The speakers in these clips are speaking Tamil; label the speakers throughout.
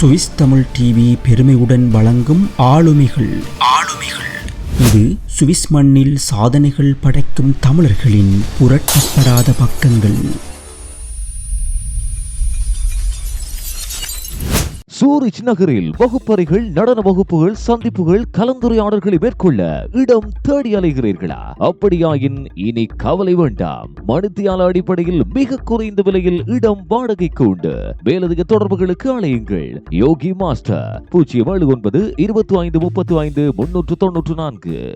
Speaker 1: சுவிஸ் தமிழ் டிவி பெருமையுடன் வழங்கும் ஆளுமைகள். ஆளுமைகள். இது சுவிஸ் மண்ணில் சாதனைகள் படைக்கும் தமிழர்களின் புரட்டப்படாத பக்கங்கள்.
Speaker 2: சூரிச் நகரில் வகுப்பறைகள் நடன வகுப்புகள் சந்திப்புகள் கலந்துரையாடல்களை மேற்கொள்ள இடம் தேடி அலைகிறீர்களா? அப்படியாயின் இனி கவலை வேண்டாம். மணித்தியால அடிப்படையில் மிக குறைந்த விலையில் இடம் வாடகைக்கு உண்டு. மேலதிக தொடர்புகளுக்கு அலையுங்கள் யோகி மாஸ்டர் பூஜ்ஜியம் ஏழு ஒன்பது இருபத்தி ஐந்து முப்பத்தி ஐந்து முன்னூற்று தொன்னூற்று நான்கு.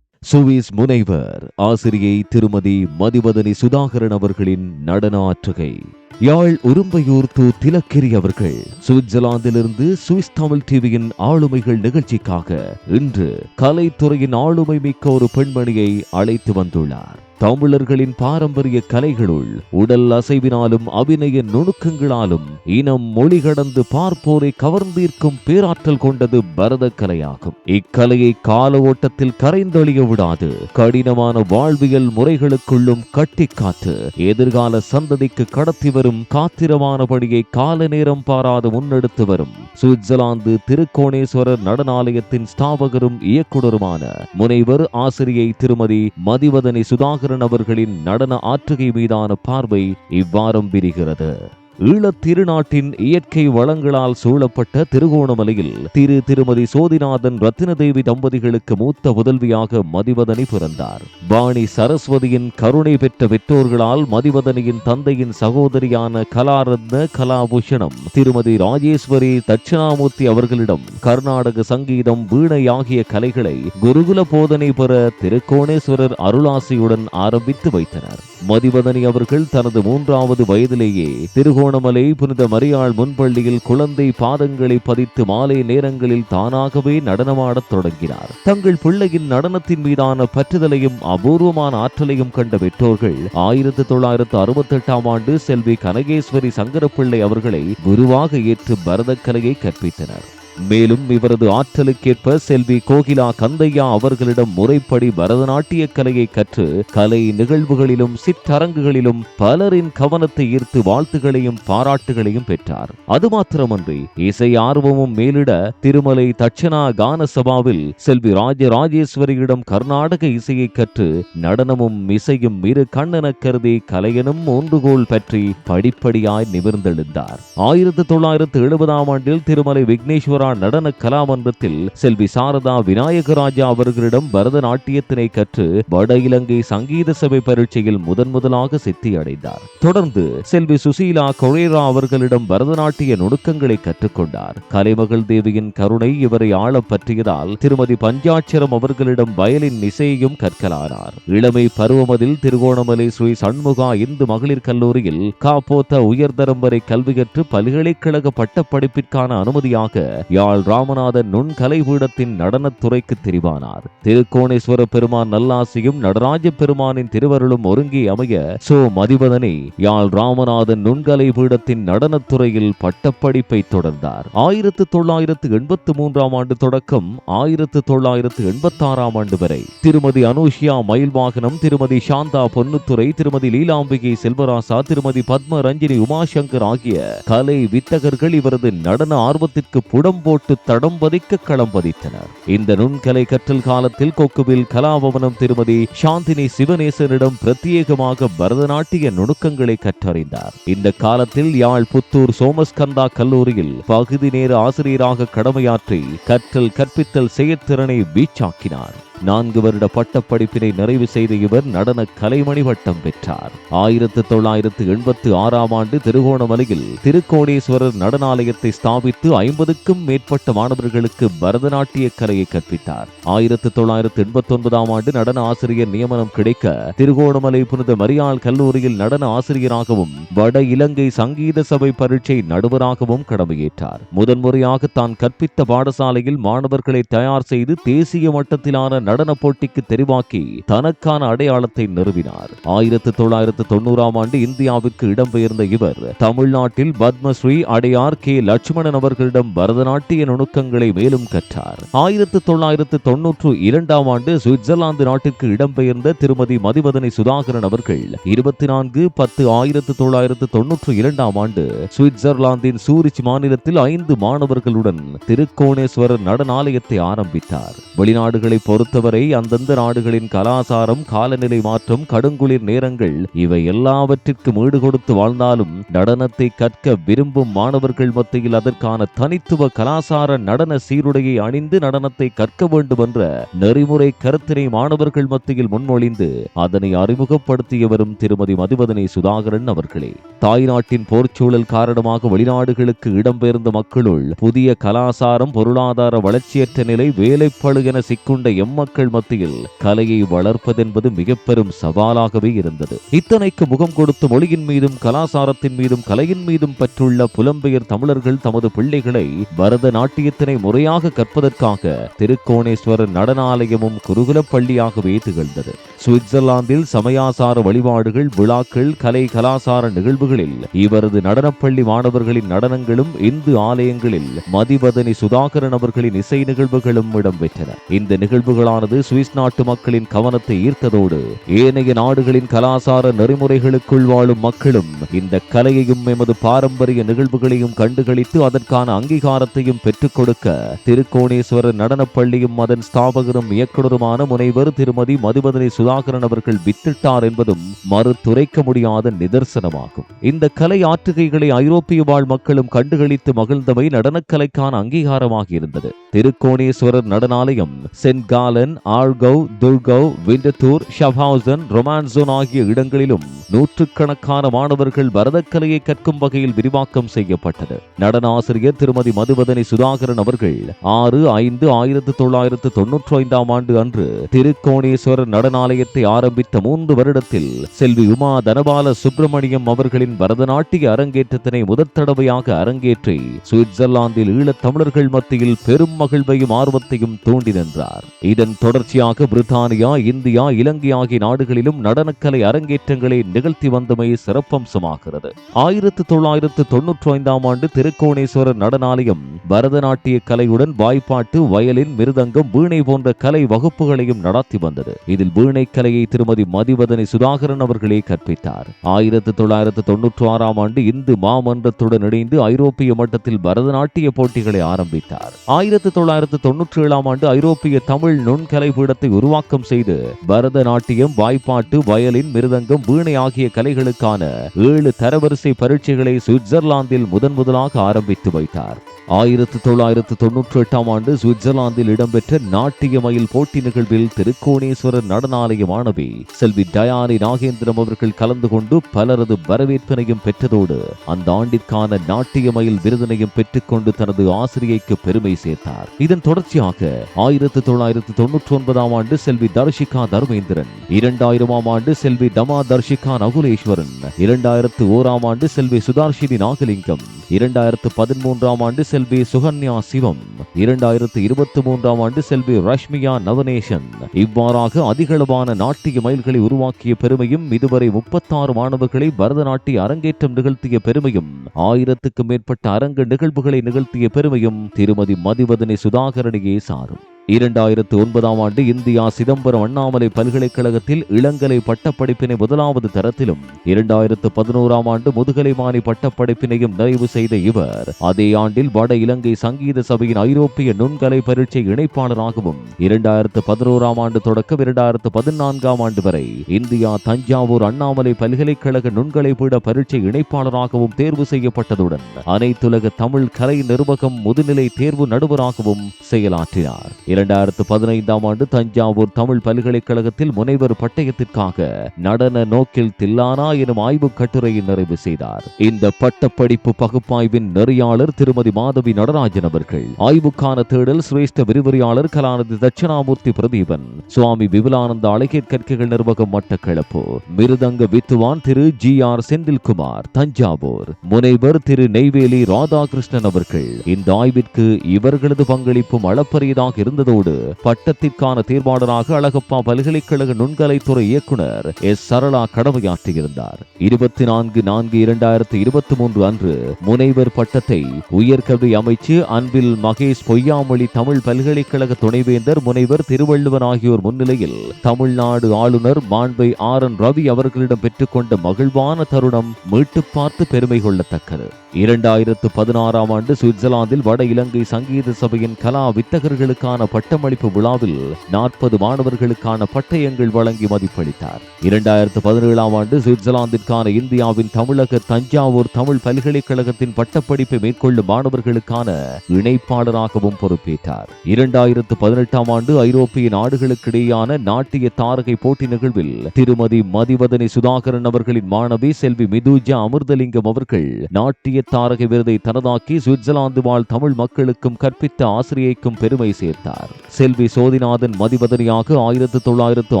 Speaker 2: சுவிஸ் முனைவர் ஆசிரியை திருமதி மதிவதனி சுதாகரன் அவர்களின் நடன ஆற்றுகை. யாழ் உரும்பையூர் து திலக்கிரி அவர்கள் சுவிட்சர்லாந்திலிருந்து சுவிஸ் தமிழ் டிவியின் ஆளுமைகள் நிகழ்ச்சிக்காக இன்று கலைத்துறையின் ஆளுமை மிக்க ஒரு பெண்மணியை அழைத்து வந்துள்ளார். தமிழர்களின் பாரம்பரிய கலைகளுள் உடல் அசைவினாலும் அபிநய நுணுக்கங்களாலும் இனம் மொழி கடந்து பார்ப்போரை கவர்ந்தீர்க்கும் பேராற்றல் கொண்டது பரத கலையாகும் இக்கலையை கால ஓட்டத்தில் கரைந்தொழிய விடாது. கடினமான வாழ்வியல் முறைகளுக்குள்ளும் கட்டி காத்து எதிர்கால சந்ததிக்கு கடத்தி வரும் காத்திரமான பணியை கால நேரம் பாராது முன்னெடுத்து வரும். சுவிட்சர்லாந்து திருக்கோணேஸ்வரர் நடனாலயத்தின் ஸ்தாபகரும் இயக்குனருமான முனைவர் ஆசிரியை திருமதி மதிவதனி சுதாகர் சுதாகரன் அவர்களின் நடன ஆற்றுகை மீதான பார்வை இவ்வாரம் விரிகிறது. ஈழத் திருநாட்டின் இயற்கை வளங்களால் சூழப்பட்ட திருகோணமலையில் திரு திருமதி சோதிநாதன் ரத்தினதேவி தம்பதிகளுக்கு மூத்த புதல்வியாக மதிவதனி பிறந்தார். வாணி சரஸ்வதியின் கருணை பெற்ற பெற்றோர்களால் மதிவதனியின் தந்தையின் சகோதரியான கலாரத்ன கலாபூஷணம் திருமதி ராஜேஸ்வரி தட்சிணாமூர்த்தி அவர்களிடம் கர்நாடக சங்கீதம் வீணை ஆகிய கலைகளை குருகுல போதனை பெற திருக்கோணேஸ்வரர் அருளாசியுடன் ஆரம்பித்து வைத்தனர். மதிவதனி அவர்கள் தனது மூன்றாவது வயதிலேயே திருகோணமலை புனித மரியாள் முன்பள்ளியில் குழந்தை பாதங்களை பதித்து மாலை நேரங்களில் தானாகவே நடனமாடத் தொடங்கினார். தங்கள் பிள்ளையின் நடனத்தின் மீதான பற்றுதலையும் அபூர்வமான ஆற்றலையும் கண்ட பெற்றோர்கள் ஆயிரத்தி தொள்ளாயிரத்து அறுபத்தி எட்டாம் ஆண்டு செல்வி கனகேஸ்வரி சங்கரப்பிள்ளை அவர்களை குருவாக ஏற்று பரதக்கலையை கற்பித்தனர். மேலும் இவரது ஆற்றலுக்கேற்ப செல்வி கோகிலா கந்தையா அவர்களிடம் முறைப்படி பரதநாட்டிய கலையை கற்று கலை நிகழ்வுகளிலும் சிற்றரங்குகளிலும் பலரின் கவனத்தை ஈர்த்து வாழ்த்துகளையும் பாராட்டுகளையும் பெற்றார். அது மாத்திரமன்றி இசை ஆர்வமும் மேலிட திருமலை தட்சணா கான சபாவில் செல்வி ராஜராஜேஸ்வரியிடம் கர்நாடக இசையை கற்று நடனமும் இசையும் இரு கண்ணென கருதி கலையனும் ஒன்றுகோல் பற்றி படிப்படியாய் நிமிர்ந்தெழுந்தார். ஆயிரத்தி தொள்ளாயிரத்து எழுபதாம் ஆண்டில் திருமலை விக்னேஸ்வர சாரதா நடன கலாமன்றத்தில் செல்வி சாரதா விநாயகராஜா அவர்களிடம் பரதநாட்டியத்தினை கற்று வட இலங்கை சங்கீத சபை பரீட்சையில் முதன் முதலாக சித்தி அடைந்தார். தொடர்ந்து செல்வி சுசீலா கொழேரா அவர்களிடம் பரதநாட்டிய நுணுக்கங்களை கற்றுக்கொண்டார். கலைமகள் தேவியின் கருணை இவரை ஆள பற்றியதால் திருமதி பஞ்சாட்சரம் அவர்களிடம் வயலின் இசையையும் கற்கலானார் இளமை பருவமதில் திருகோணமலை ஸ்ரீ சண்முகா இந்து மகளிர் கல்லூரியில் காப்போத்த உயர்தரம் வரை கல்வி கற்று பல்கலைக்கழக பட்டப்படிப்பிற்கான அனுமதியாக யாழ் ராமநாதன் நுண்கலை பீடத்தின் நடனத்துறைக்கு தெரிவானார். திருக்கோணேஸ்வர பெருமான் நல்லாசியும் நடராஜ பெருமானின் திருவருளும் ஒருங்கி அமைய சோ மதிவதனி யாழ் ராமநாதன் நுண்கலை பீடத்தின் நடனத்துறையில் பட்டப்படிப்பை தொடர்ந்தார். ஆயிரத்து தொள்ளாயிரத்து எண்பத்து மூன்றாம் ஆண்டு தொடக்கம் ஆயிரத்து தொள்ளாயிரத்து எண்பத்தி ஆறாம் ஆண்டு வரை திருமதி அனுஷியா மயில்வாகனம் திருமதி சாந்தா பொன்னுத்துறை திருமதி லீலாம்பிகை செல்வராசா திருமதி பத்ம ரஞ்சினி உமாசங்கர் ஆகிய கலை வித்தகர்கள் இவரது நடன ஆர்வத்திற்கு புடம் போட்டு தடம் பதிக்க களம் பதித்தனர் இந்த நுண்கலை கற்றல் காலத்தில் கொக்குவில் கலாபவனம் திருமதி சாந்தினி சிவநேசனிடம் பிரத்யேகமாக பரதநாட்டிய நுணுக்கங்களை கற்றறிந்தார். இந்த காலத்தில் யாழ் புத்தூர் சோமஸ்கந்தா கல்லூரியில் பகுதி நேர ஆசிரியராக கடமையாற்றி கற்றல் கற்பித்தல் செயற்திறனை வீச்சாக்கினார். நான்கு வருட பட்டப்படிப்பினை நிறைவு செய்த இவர் நடன கலைமணி பட்டம் பெற்றார். ஆயிரத்தி தொள்ளாயிரத்து எண்பத்தி ஆறாம் ஆண்டு திருகோணமலையில் திருக்கோணேஸ்வரர் நடனாலயத்தை ஸ்தாபித்து ஐம்பதுக்கும் மேற்பட்ட மாணவர்களுக்கு பரதநாட்டிய கலையை கற்பித்தார். ஆயிரத்தி தொள்ளாயிரத்து எண்பத்தி ஒன்பதாம் ஆண்டு நடன ஆசிரியர் நியமனம் கிடைக்க திருகோணமலை புனித மரியாள் கல்லூரியில் நடன ஆசிரியராகவும் வட இலங்கை சங்கீத சபை பரீட்சை நடுவராகவும் கடமையேற்றார். முதன்முறையாக தான் கற்பித்த பாடசாலையில் மாணவர்களை தயார் செய்து தேசிய மட்டத்திலான நடன போட்டிக்கு தெரிவாக்கி தனக்கான அடையாளத்தை நிறுவினார். ஆயிரத்தி தொள்ளாயிரத்து தொண்ணூறாம் ஆண்டு இந்தியாவிற்கு இடம்பெயர்ந்த இவர் தமிழ்நாட்டில் பத்மஸ்ரீ அடையார் கே. லட்சுமணன் அவர்களிடம் பரதநாட்டிய நுணுக்கங்களை மேலும் கற்றார். ஆயிரத்தி தொள்ளாயிரத்து தொன்னூற்று இரண்டாம் ஆண்டு சுவிட்சர்லாந்து நாட்டிற்கு இடம்பெயர்ந்த திருமதி மதிவதனை சுதாகரன் அவர்கள் இருபத்தி நான்கு பத்து ஆயிரத்து தொள்ளாயிரத்து தொன்னூற்று இரண்டாம் ஆண்டு சுவிட்சர்லாந்தின் சூரிச் மாநிலத்தில் ஐந்து மாணவர்களுடன் திருக்கோணேஸ்வரர் நடனாலயத்தை ஆரம்பித்தார். வெளிநாடுகளை பொறுத்தவரை அந்தந்த நாடுகளின் கலாசாரம் காலநிலை மாற்றம் கடுங்குளிர் நேரங்கள் இவை எல்லாவற்றிற்கும் ஈடு கொடுத்து வாழ்ந்தாலும் நடனத்தை கற்க விரும்பும் மாணவர்கள் மத்தியில் அதற்கான தனித்துவ கலாசார நடன சீருடையை அணிந்து நடனத்தை கற்க வேண்டும் என்ற நெறிமுறை கருத்தினை மாணவர்கள் மத்தியில் முன்மொழிந்து அதனை அறிமுகப்படுத்தியவரும் திருமதி மதிவதனை சுதாகரன் அவர்களே. தாய்நாட்டின் போர்ச்சூழல் காரணமாக வெளிநாடுகளுக்கு இடம்பெயர்ந்த மக்களுள் புதிய கலாசாரம் பொருளாதார வளர்ச்சியற்ற நிலை வேலைப்பழு என சிக்குண்ட மக்கள் மத்தியில் கலையை வளர்ப்பதென்பது மிக பெரும் சவாலாகவே இருந்தது. இத்தனைக்கு முகம் கொடுத்து மொழியின் மீதும் கலாசாரத்தின் மீதும் கலையின் மீதும் பற்றுள்ள புலம்பெயர் தமிழர்கள் தமது பிள்ளைகளை பரத நாட்டியத்தினை முறையாக கற்பதற்காக திருக்கோணேஸ்வரர் நடனாலயமும் குருகுல பள்ளியாகவே திகழ்ந்தது. சுவிட்சர்லாந்தில் சமயாசார வழிபாடுகள் விழாக்கள் கலை கலாசார நிகழ்வுகளில் இவரது நடனப்பள்ளி மாணவர்களின் நடனங்களும் இந்து ஆலயங்களில் மதிவதனி சுதாகரன் அவர்களின் இசை நிகழ்வுகளும் இடம்பெற்றன. இந்த நிகழ்வுகளால் நிகழ்வுகளானது சுவிஸ் நாட்டு மக்களின் கவனத்தை ஈர்த்ததோடு ஏனைய நாடுகளின் கலாசார நெறிமுறைகளுக்குள் வாழும் மக்களும் இந்த கலையையும் எமது பாரம்பரிய நிகழ்வுகளையும் கண்டுகளித்து அதற்கான அங்கீகாரத்தையும் பெற்றுக் கொடுக்க திருக்கோணேஸ்வரர் நடனப்பள்ளியும் அதன் ஸ்தாபகரும் இயக்குநருமான முனைவர் திருமதி மதுபதனி சுதாகரன் அவர்கள் வித்திட்டார் என்பதும் மறுத்துரைக்க முடியாத நிதர்சனமாகும். இந்த கலை ஆற்றுகைகளை ஐரோப்பிய வாழ் மக்களும் கண்டுகளித்து மகிழ்ந்தமை நடனக்கலைக்கான அங்கீகாரமாக இருந்தது Thirukoneswarar Natanalayam Saint Gallen Aargau Thurgau Winterthur Schaffhausen Romanshorn ஆகிய இடங்களிலும் நூற்றுக்கணக்கான மாணவர்கள் பரதக்கலையை கற்கும் வகையில் விரிவாக்கம் செய்யப்பட்டது. நடன ஆசிரியர் திருமதி மதுவதனி சுதாகரன் அவர்கள் ஆறு ஐந்து ஆயிரத்து தொள்ளாயிரத்து தொன்னூற்றி ஐந்தாம் ஆண்டு அன்று திருக்கோணேஸ்வரர் நடனாலயத்தை ஆரம்பித்த மூன்று வருடத்தில் செல்வி உமா தனபால சுப்பிரமணியம் அவர்களின் பரதநாட்டிய அரங்கேற்றத்தினை முதற் தடவையாக அரங்கேற்றி சுவிட்சர்லாந்தில் ஈழத் தமிழர்கள் மத்தியில் பெரும் மகிழ்வையும் ஆர்வத்தையும் தூண்டி நின்றார். இதன் தொடர்ச்சியாக பிரித்தானியா இந்தியா இலங்கை ஆகிய நாடுகளிலும் நடனக்கலை அரங்கேற்றங்களை நிகழ்த்தி வந்தமை சிறப்பம்சமாகிறது. ஆயிரத்து தொள்ளாயிரத்து தொன்னூற்றி ஐந்தாம் ஆண்டு திருக்கோணேஸ்வரர் நடனாலயம் பரதநாட்டிய கலையுடன் வாய்ப்பாட்டு வயலின் மிருதங்கம் வீணை போன்ற கலை வகுப்புகளையும் நடத்தி வந்தது. இதில் வீணை கலையை திருமதி மதிவதனி சுதாகரன் அவர்களே கற்பித்தார். ஆயிரத்து தொள்ளாயிரத்து தொன்னூற்றி ஆறாம் ஆண்டு இந்து மாமன்றத்துடன் இணைந்து ஐரோப்பிய மட்டத்தில் பரதநாட்டிய போட்டிகளை ஆரம்பித்தார். ஆயிரத்து தொள்ளாயிரத்து தொன்னூற்றி ஏழாம் ஆண்டு ஐரோப்பிய தமிழ் நுண் நுண்கலை பீடத்தை உருவாக்கம் செய்து பரதநாட்டியம் வாய்ப்பாட்டு வயலின் மிருதங்கம் வீணை ஆகிய கலைகளுக்கான ஏழு தரவரிசை பரீட்சைகளை சுவிட்சர்லாந்தில் முதன் முதலாக ஆரம்பித்து வைத்தார். ஆயிரத்து தொள்ளாயிரத்து தொன்னூற்றி எட்டாம் ஆண்டு சுவிட்சர்லாந்தில் இடம்பெற்ற நாட்டிய மயில் போட்டி நிகழ்வில் திருக்கோணேஸ்வரர் நடனாலய மாணவி செல்வி டயானி நாகேந்திரம் அவர்கள் கலந்து கொண்டு பலரது வரவேற்பினையும் பெற்றதோடு அந்த ஆண்டிற்கான நாட்டிய மயில் விருதினையும் பெற்றுக்கொண்டு தனது ஆசிரியைக்கு பெருமை சேர்த்தார். இதன் தொடர்ச்சியாக ஆயிரத்து தொள்ளாயிரத்து தொன்னூற்றி ஒன்பதாம் ஆண்டு செல்வி தர்ஷிகா தர்மேந்திரன் இரண்டாயிரமாம் ஆண்டு செல்வி டமா தர்ஷிகா நகுலேஸ்வரன் இரண்டாயிரத்து ஓராம் ஆண்டு செல்வி சுதார்ஷினி நாகலிங்கம் இரண்டாயிரத்து பதிமூன்றாம் ஆண்டு செல்வி சுகன்யா சிவம் இரண்டாயிரத்து இருபத்தி மூன்றாம் ஆண்டு செல்வி ரஷ்மியா நவநேசன் இவ்வாறாக அதிகளவான நாட்டிய மயில்களை உருவாக்கிய பெருமையும் இதுவரை முப்பத்தாறு மாணவர்களை பரதநாட்டிய அரங்கேற்றம் நிகழ்த்திய பெருமையும் ஆயிரத்துக்கும் மேற்பட்ட அரங்கு நிகழ்வுகளை நிகழ்த்திய பெருமையும் திருமதி மதிவதனி சுதாகரணியே சாரும். இரண்டாயிரத்து ஒன்பதாம் ஆண்டு இந்தியா சிதம்பரம் அண்ணாமலை பல்கலைக்கழகத்தில் இளங்கலை பட்டப்படிப்பினை முதலாவது தரத்திலும் இரண்டாயிரத்து பதினோராம் ஆண்டு முதுகலைமானி பட்டப்படிப்பினையும் நிறைவு செய்த இவர் அதே ஆண்டில் வட இலங்கை சங்கீத சபையின் ஐரோப்பிய நுண்கலை பரீட்சை இணைப்பாளராகவும் இரண்டாயிரத்து பதினோராம் ஆண்டு தொடக்கம் இரண்டாயிரத்து பதினான்காம் ஆண்டு வரை இந்தியா தஞ்சாவூர் அண்ணாமலை பல்கலைக்கழக நுண்கலை பீட பரீட்சை இணைப்பாளராகவும் தேர்வு செய்யப்பட்டதுடன் அனைத்துலக தமிழ் கலை நிர்வாகம் முதுநிலை தேர்வு நடுவராகவும் செயலாற்றினார். இரண்டாயிரத்து பதினைந்தாம் ஆண்டு தஞ்சாவூர் தமிழ் பல்கலைக்கழகத்தில் முனைவர் பட்டயத்திற்காக நடன நோக்கில் தில்லானா எனும் ஆய்வுக் கட்டுரையை நிறைவு செய்தார். இந்த பட்டப்படிப்பு பகுப்பாய்வின் நெறியாளர் திருமதி மாதவி நடராஜன் அவர்கள். ஆய்வுக்கான தேடல் சிரேஷ்ட விரிவுரையாளர் கலாநிதி தட்சிணாமூர்த்தி பிரதீபன். சுவாமி விபுலானந்த அழகியற் கற்கைகள் நிர்வாகம் மட்டக்களப்பு. மிருதங்க வித்துவான் திரு ஜி ஆர் செந்தில்குமார் தஞ்சாவூர். முனைவர் திரு நெய்வேலி ராதாகிருஷ்ணன் அவர்கள். இந்த ஆய்விற்கு இவர்களது பங்களிப்பும் அளப்பரியதாக இருந்தது பெற்றதோடு பட்டத்திற்கான தீர்மானராக அழகப்பா பல்கலைக்கழக நுண்கலைத்துறை இயக்குனர் எஸ். சரளா கடமையாற்றியிருந்தார். இருபத்தி நான்கு நான்கு இரண்டாயிரத்தி இருபத்தி மூன்று அன்று முனைவர் பட்டத்தை உயர்கல்வி அமைச்சு அன்பில் மகேஷ் பொய்யாமொழி தமிழ் பல்கலைக்கழக துணைவேந்தர் முனைவர் திருவள்ளுவர் ஆகியோர் முன்னிலையில் தமிழ்நாடு ஆளுநர் மாண்பை ஆர். என். ரவி அவர்களிடம் பெற்றுக்கொண்ட மகிழ்வான தருணம் மீட்டு பார்த்து பெருமை கொள்ளத்தக்கது. இரண்டாயிரத்து பதினாறாம் ஆண்டு சுவிட்சர்லாந்தில் வட இலங்கை சங்கீத சபையின் கலா வித்தகர்களுக்கான பட்டமளிப்பு விழாவில் நாற்பது மாணவர்களுக்கான பட்டயங்கள் வழங்கி மதிப்பளித்தார். இரண்டாயிரத்து பதினேழாம் ஆண்டு சுவிட்சர்லாந்திற்கான இந்தியாவின் தமிழக தஞ்சாவூர் தமிழ் பல்கலைக்கழகத்தின் பட்டப்படிப்பை மேற்கொள்ளும் மாணவர்களுக்கான இணைப்பாளராகவும் பொறுப்பேற்றார். இரண்டாயிரத்து பதினெட்டாம் ஆண்டு ஐரோப்பிய நாடுகளுக்கிடையான நாட்டிய தாரகை போட்டி நிகழ்வில் திருமதி மதிவதனி சுதாகரன் அவர்களின் மாணவி செல்வி மிதுஜா அமிர்தலிங்கம் அவர்கள் நாட்டிய தாரகை விருதை தனதாக்கி சுவிட்சர்லாந்து வாழ் தமிழ் மக்களுக்கும் கற்பித்த ஆசிரியைக்கும் பெருமை சேர்த்தார். செல்வி சோதிநாதன் மதிபதனியாக ஆயிரத்தி தொள்ளாயிரத்து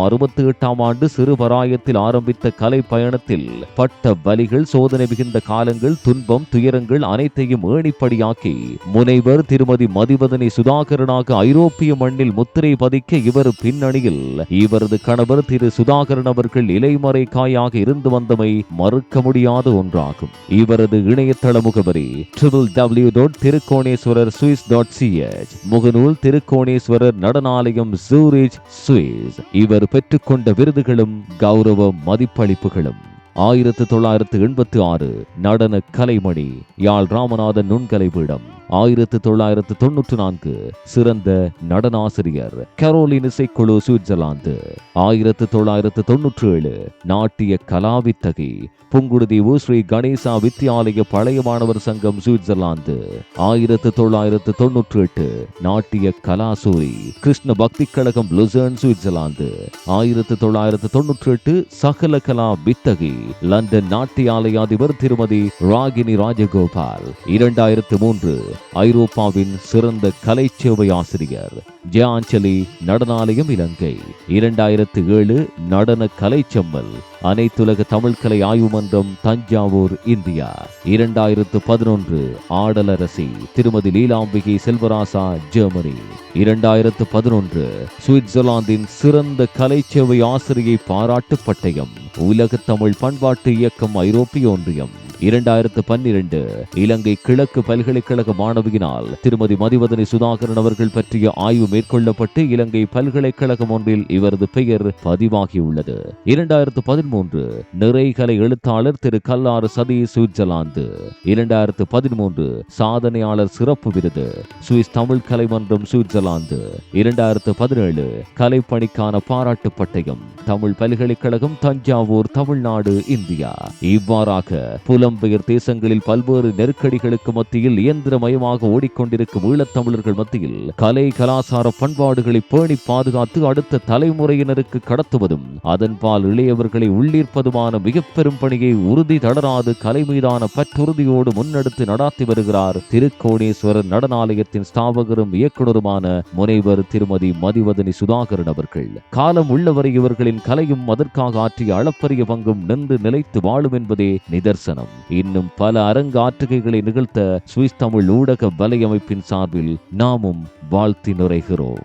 Speaker 2: அறுபத்தி எட்டாம் ஆண்டு சிறுபராயத்தில் ஆரம்பித்த கலை பயணத்தில் பட்ட வலிகள் சோதனை மிகுந்த காலங்கள் துன்பம் துயரங்கள் அனைத்தையும் ஏணிப்படியாக்கி முனைவர் திருமதி மதிவதனி சுதாகரனாக ஐரோப்பிய மண்ணில் முத்திரை பதிக்க இவர் பின்னணியில் இவரது கணவர் திரு சுதாகரன் அவர்கள் இலைமறை காயாக இருந்து வந்தமை மறுக்க முடியாத ஒன்றாகும். இவரது இணையதள முகவரி triple W dot Thirukoneswarar Swiss dot CH முகநூல் திருக்கோணேஸ்வரர் நடனாலயம் சூரிச் சுவிஸ் இவர் பெற்றுக்கொண்ட விருதுகளும் கௌரவ மதிப்பளிப்புகளும். ஆயிரத்து தொள்ளாயிரத்து எண்பத்தி ஆறு நடன கலைமணி யாழ் ராமநாதன் நுண்கலை பீடம் ஆயிரத்து தொள்ளாயிரத்து தொன்னூற்று நான்கு சிறந்த நடனாசிரியர் கரோலின் இசைக்குழு சுவிட்சர்லாந்து. ஆயிரத்து தொள்ளாயிரத்து தொன்னூற்று ஏழு நாட்டிய கலாவித்தகி புங்குடுதி ஸ்ரீ. கணேசா வித்யாலய பழைய மாணவர் சங்கம் சுவிட்சர்லாந்து. ஆயிரத்து தொள்ளாயிரத்து தொன்னூற்று எட்டு நாட்டிய கலாசூரி கிருஷ்ண பக்தி கழகம் லுசர்ன் சுவிட்சர்லாந்து. ஆயிரத்து தொள்ளாயிரத்து தொன்னூற்று எட்டு சகல கலா வித்தகி லண்டன் நாட்டியாலய அதிபர் திருமதி ராகினி ராஜகோபால். இரண்டாயிரத்து மூன்று ஐரோப்பாவின் சிறந்த கலை சேவை ஆசிரியர் ஜெயாஞ்சலி நடனாலயம் இலங்கை. இரண்டாயிரத்து ஏழு நடன கலைச்செம்மல் அனைத்துலக தமிழ் கலை ஆய்வு மன்றம் தஞ்சாவூர் இந்தியா. இரண்டாயிரத்து பதினொன்று ஆடலரசி திருமதி லீலாம்பிகை செல்வராசா ஜெர்மனி. இரண்டாயிரத்து பதினொன்று சுவிட்சர்லாந்தின் சிறந்த கலைச்சேவை ஆசிரியை பாராட்டு பட்டயம் உலக தமிழ் பண்பாட்டு இயக்கம் ஐரோப்பிய ஒன்றியம். இரண்டாயிரத்து பன்னிரண்டு இலங்கை கிழக்கு பல்கலைக்கழக மாணவியினால் திருமதி மதிவதனி சுதாகரன் அவர்கள் பற்றிய ஆய்வு மேற்கொள்ளப்பட்டு இலங்கை பல்கலைக்கழகம் ஒன்றில் இவரது பெயர் பதிவாகியுள்ளது. இரண்டாயிரத்து பதிமூன்று நிறைகலை எழுத்தாளர் திரு கல்லாறு சதி சுவிட்சர்லாந்து. இரண்டாயிரத்து பதிமூன்று சாதனையாளர் சிறப்பு விருது சுவிஸ் தமிழ் கலைமன்றம் சுவிட்சர்லாந்து. இரண்டாயிரத்து பதினேழு கலைப்பணிக்கான பாராட்டு பட்டயம் தமிழ் பல்கலைக்கழகம் தஞ்சாவூர் தமிழ்நாடு இந்தியா. இவ்வாறாக புல புலம்பெயர் தேசங்களில் பல்வேறு நெருக்கடிகளுக்கு மத்தியில் இயந்திரமயமாக ஓடிக்கொண்டிருக்கும் ஈழத்தமிழர்கள் மத்தியில் கலை கலாசார பண்பாடுகளை பேணி பாதுகாத்து அடுத்த தலைமுறையினருக்கு கடத்துவதும் அதன்பால் இளையவர்களை உள்ளீர்ப்பதுமான மிக பெரும் பணியை உறுதி தளராது கலை மீதான பற்றுறுதியோடு முன்னெடுத்து நடாத்தி வருகிறார் திருக்கோணேஸ்வரர் நடனாலயத்தின் ஸ்தாபகரும் இயக்குனருமான முனைவர் திருமதி மதிவதனி சுதாகரன் அவர்கள். காலம் உள்ளவரை இவர்களின் கலையும் அதற்காக ஆற்றிய அளப்பரிய பங்கும் நின்று நிலைத்து வாழும் என்பதே நிதர்சனம். இன்னும் பல அரங்காற்றுகைகளை நிகழ்த்த சுவிஸ் தமிழ் ஊடக வலையமைப்பின் சார்பில் நாமும் வாழ்த்தி நுரைகிறோம்.